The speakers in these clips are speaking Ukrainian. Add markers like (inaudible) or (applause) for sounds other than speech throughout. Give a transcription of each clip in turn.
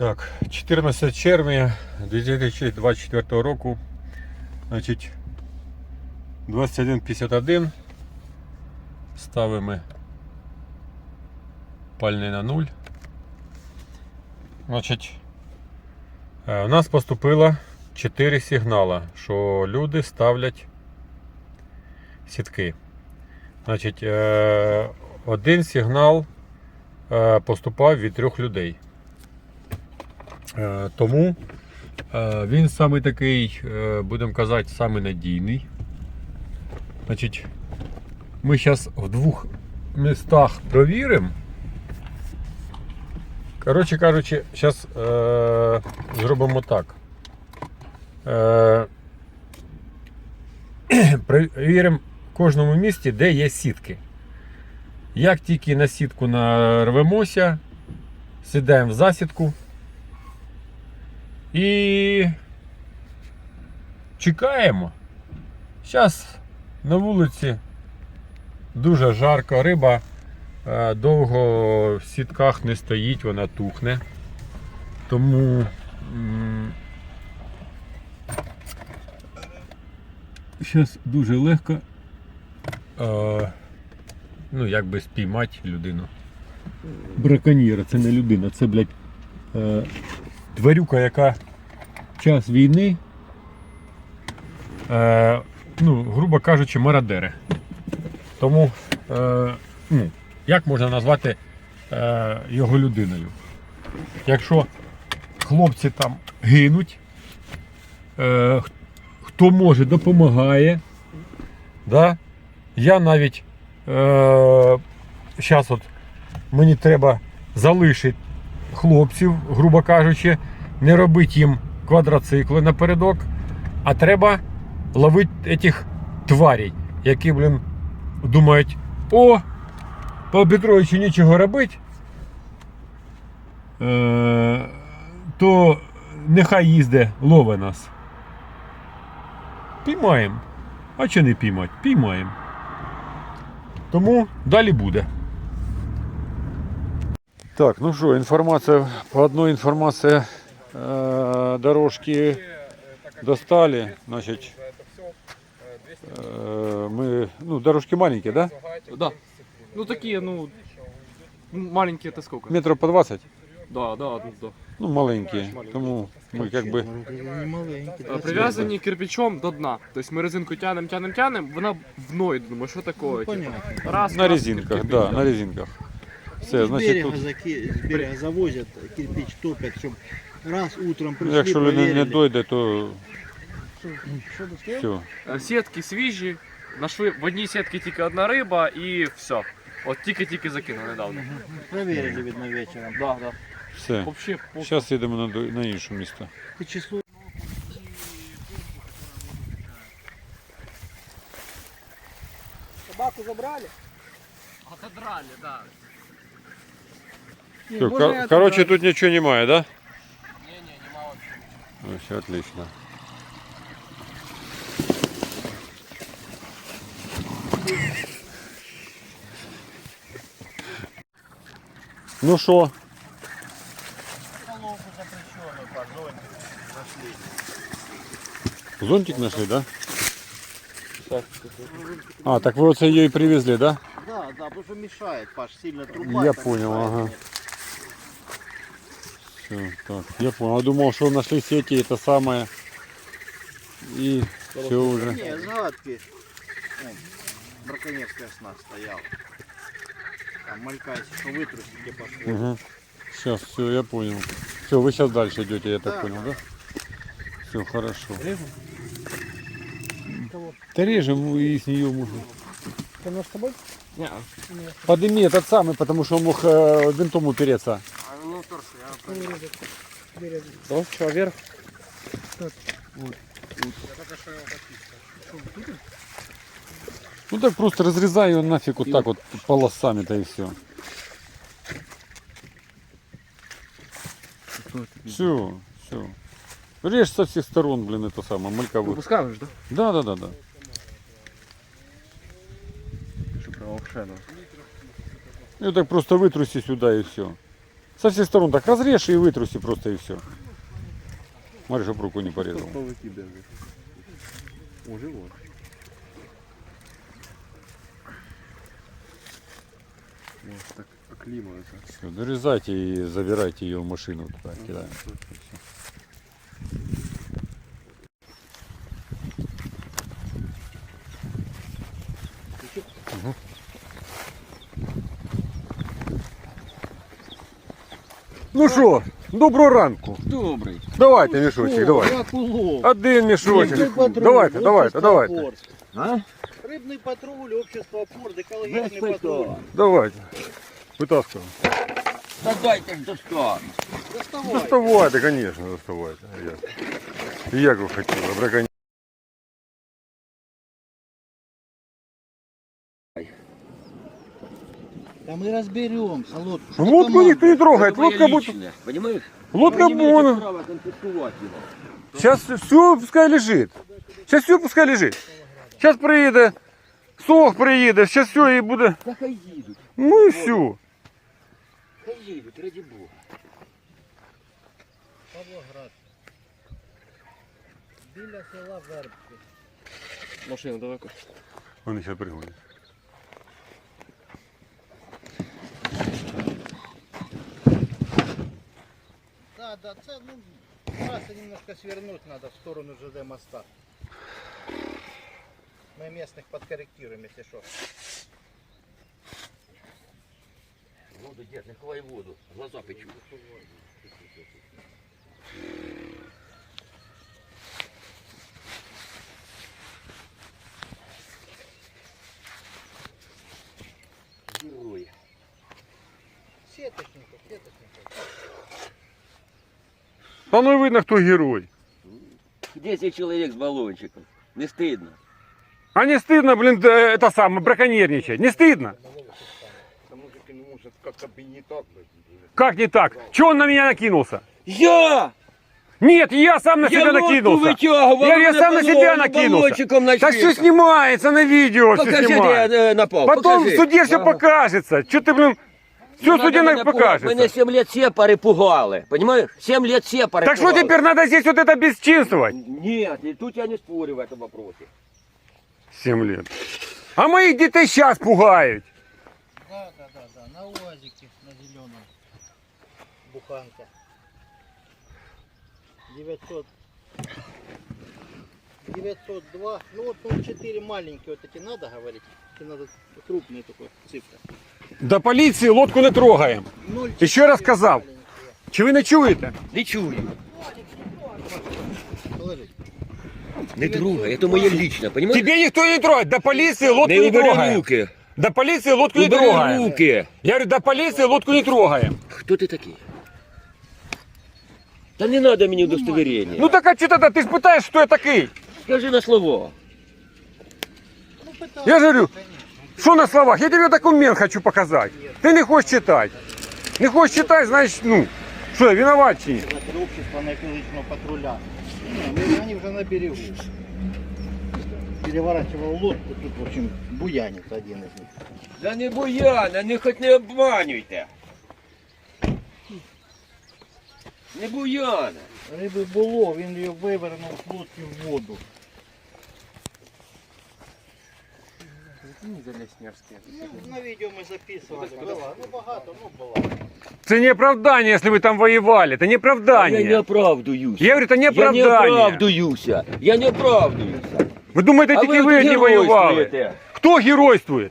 Так, 14 червня 2024 року. Значить 21.51. Ставимо пальне на нуль. Значить, е, у нас поступило 4 сигнала, що люди ставлять сітки. Значить, е, один сигнал е, поступав від трьох людей. Е, Тому е, він саме такий, е, будемо казати, саме надійний. Значить, ми зараз в двох містах провіримо. Коротше кажучи, зараз е, зробимо так. Е, (clears throat) перевіримо в кожному місті, де є сітки. Як тільки на сітку нарвемося, сідаємо в засідку і чекаємо. Зараз на вулиці дуже жарко, риба е, довго в сітках не стоїть, вона тухне. Тому зараз дуже легко е, ну, якби спіймати людину. Браконьєра, це не людина, це, блядь, е, тварюка, яка в час війни, е, ну, грубо кажучи, мародери. Тому, е, ну, як можна назвати е, його людиною? Якщо хлопці там гинуть, е, хто може, допомагає. Да? Я навіть зараз от мені треба залишити хлопців, грубо кажучи, не робити їм квадроцикли напередок, а треба ловити цих тварей, які, блін, думають, о, Павло Петровичу нічого робити, е, то нехай їзде, лове нас. Піймаємо. А чи не піймати? Піймаємо. Тому далі буде. Так, ну що, інформація по одной информации э, дорожки достали. Значит, э, мы, ну, дорожки маленькие, да? Да. Ну такие, ну, маленькие это сколько? Метров по 20? Да, да, да. да. Ну, маленькие. Тому мы как бы... Не маленький. Э, Привязані кирпичом до дна. Тобто ми резинку тянем, тянем, тянем, вона в ной, думаю, що таке? Ну, типу, понятно. Раз, На раз, резинках, кирпич, да, на резинках. Все, С значить берега, тут, заки... с берега завозят, кирпич топят, щоб раз утром пришли, якщо людина не дойде, то Що все. Е, Сітки свіжі, нашли в одній сітці тільки одна риба і все. От тільки-тільки закинули недавно. Проверили, видно, вечором. Да, да. Все. Вообще, по- Зараз їдемо на, до- на інше місто. По числу Собаку забрали? Отодрали, да. Все, кор- короче, тут нічого немає, да? Не-не, нема вообще. Ну, все отлично. Ну що? Головку запрещенную по зонтику нашли. Зонтик нашли, да? А, так вы вот ее и привезли, да? Да, да, потому что мешает, Паш, сильно труба. Я понял, ага. мне. Все, так, я понял. Я думал, что нашли сети, это самое. И все уже. Не, загадки. Браконьерская сна стояла. Там малька, если что вытрусить, где пошло. Угу. Сейчас, все, я понял. Все, вы сейчас дальше идете, я так Да. понял, да? Все, хорошо. Режем? Кого? Да режем и с нее можно. Она с тобой? Не, Подними этот самый, потому что он мог э, винтом упереться. Ну торс, я Да, что, вверх? Ну так просто разрезай его нафиг вот так вот полосами-то и все. Все, все. Режь со всех сторон, блин, это самое, малька вы. Выпускаешь, да? Да, да, да, да. Что прям вот так просто вытруси сюда и все. Со всех сторон так разрежь и вытруси просто и все. Смотри, чтоб руку не порезал. Повикидає. О, живот. Ось так оклімується. Все, дорезайте и забирайте ее в машину туда, кидаем. Ну що, доброго ранку. Добрий. Давайте мішочок, давай. Як улов. Один мішочок. Рибний патруль, Давайте, давайте, общество давайте. «Порт». А? Рибний патруль, общество порт, екологічний патруль. Давайте. Вытаскиваем. Та дайте ж достану. Доставай. Доставайте, конечно, доставайте. Як, як ви хотіли, браконьєр. Да мы разберемся, лодку. Что Лодку никто не трогает, лодка будет... Понимаєш? Лодка не права. Сейчас все пускай лежит. Сейчас все пускай лежит. Сейчас приїде, сох приїде, сейчас все і буде. Та хай їдуть, Ну і все. хай їдуть, раді Бога. Павлоград. Біля села Вербки. Машина далеко. Вони зараз пригонять. Да, да, це, ну, трассы немножко свернуть надо в сторону ЖД моста. Мы местных подкорректируем, если что. Воду, дід, не ховай воду, глаза печу. І видно, хто герой. 10 чоловік з балончиком. Не стидно. А не стыдно, блин, да, это самое, браконьерничать? Не стыдно? Как не так? Чего он на меня накинулся? Я! Нет, я сам на Я себя лодку накинулся. витягував, Я, а я мене сам на себя накинулся. балончиком Так все снимается на видео, все Покажи, де я е, напав. Потом покажи. в суде все Ага. покажется. Что ты, блин, все в Надо суде мене на- пугати. Мене покажется. 7 лет сепари пугали. Понимаешь? 7 лет сепари Так что пугали. теперь надо здесь вот это бесчинствовать? Нет, и тут я не спорю в этом вопросе. 7 лет. А моих детей сейчас пугают. Да, да, да, да, на УАЗике, на зеленом. Буханка. 900. 902. Ну вот 0,4 маленькие вот эти надо говорить. Или надо крупные такой цифры. До полиции лодку не трогаем. 0,4 Ще раз казав. Чи ви не чуєте? Не чую. Не трогай, это моє личное, понимаешь? Тебе никто не трогает. До полиции лодку Не не, убери руки. До полиции лодку не Убери трогаем. руки. Я говорю, до полиции лодку не трогаем. Кто ты такой? Да не надо мне удостоверения. Ну так а что тогда? Ты ж питаешь, что я такой? Скажи на слово. Я же говорю. что на словах? Я тебе документ хочу показать. Ты не хочешь читать. Не хочешь читать, значит, ну, что я виноват чи ні? Это общество на экологичного патруля. Не, ну, Они уже на берегу. Переворачивал лодку, тут, в общем, буянец один из них. Да не буяна, не хоть не обманюйте. Не буяна. Риби було, він її вивернув з лодки в воду. Не Залесневський. Ну, на відео ми записували. Була, ну багато, ну була. Это не оправдание, если вы там воевали. Это не Я не оправдание. оправдуюся. Я говорю, это не Я не оправдание. оправдуюся. Я не оправдуюся. Вы думаете, А тільки ви ви тут не воювали? геройствуєте. Хто геройствує?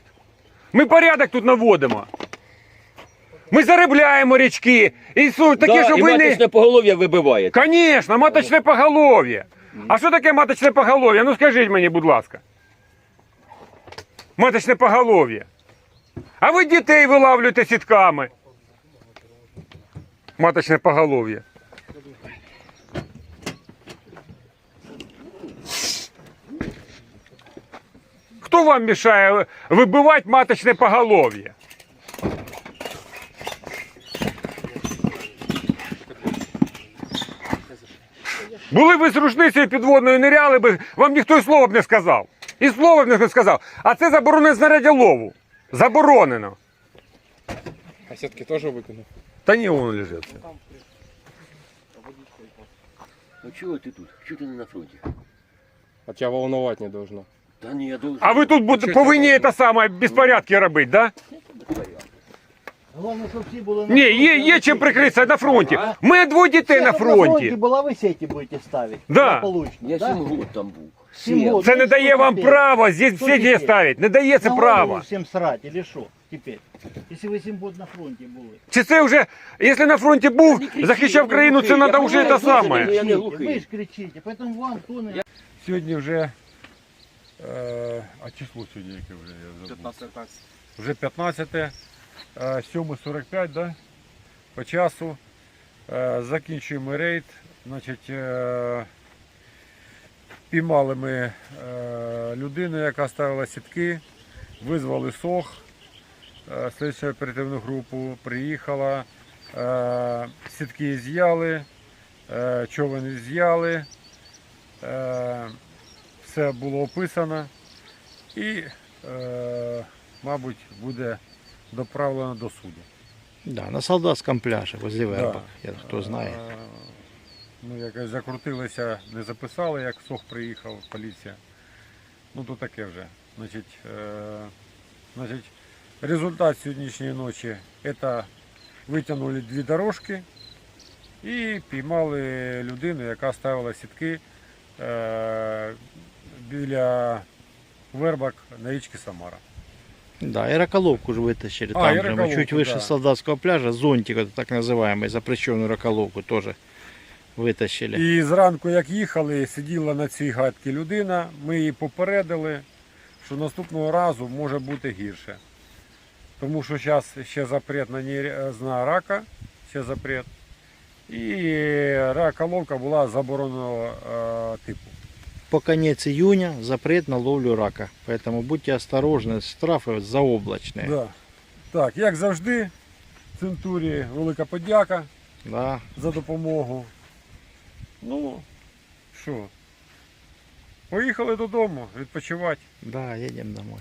Ми порядок тут наводимо. Ми заробляємо річки. І су- таке, да, щоб і ви не. маточне поголов'я вибиваєте. Конечно, маточне поголов'я. А що таке маточне поголов'я? Ну скажіть мені, будь ласка. Маточне поголов'я. А ви дітей вилавлюєте сітками. Маточне поголов'я. Хто вам мішає вибивати маточне поголов'я? Були ви з рушницею підводною ниряли би, вам ніхто і слова б не сказав. І слова б не сказав. А це заборонено знаряддя лову. Заборонено. А сітки теж виконав? Та ні, він лежить. Ну чего ты тут? Чего ты не на фронте? А тебя волновать не должно. Да не, я должен... А ви тут будете- повинні це саме безпорядки робити, да? Головне, щоб всі були на Ні, фронті, є, є чим прикритися на фронті. Мене двоє дітей Все, на фронті фронті. була, ви сеті будете ставити. Да. Я да? год там был. Сім год. Це не дає вам права здесь Що тепер? ставити. Не дає це право. всім срать, или що тепер? Якщо ви 7 год на фронті були. Чи це вже, якщо на фронті був, захищав країну, це треба Я вже те саме. Я не Кричите, глухий. Ви ж кричите, поэтому вам то не... Сьогодні вже. Е, а число сьогодні яке вже? Я забув. 15-15. Вже 15, е, 7.45, да? по часу. Е, Закінчуємо рейд. Значить, е, піймали ми е, людину, яка ставила сітки, визвали СОХ, слідчу оперативну групу, приїхала, сітки з'яли, човен з'яли, все було описано і, мабуть, буде доправлено до суду. Да, на солдатському пляжі, возле Верба, я, хто знає. Е, Ну, якось закрутилися, не записали, як СОХ приїхав, поліція. Ну, то таке вже. Значить, е, значить, результат сьогоднішньої ночі це витягнули дві дорожки і піймали людину, яка ставила сітки е, біля вербак на річці Самара. Да, и раколовку же вытащили. А, Там и же мы раколовку, чуть выше да. солдатского пляжа, зонтик этот так называемый, запрещенную раколовку тоже вытащили. І зранку, як їхали, сиділа на цій гадці людина. Ми її попередили, що наступного разу може бути гірше. Тому що зараз ще запрет на ній на рака, ще запрет. І раколовка була забороненого е, типу. По конец июня запрет на ловлю рака. Поэтому будьте осторожны, штрафы заоблачные. Да. Так, як завжди, Центурі велика подяка Да. за допомогу. Ну, що, поїхали додому відпочивати. Да, едем домой.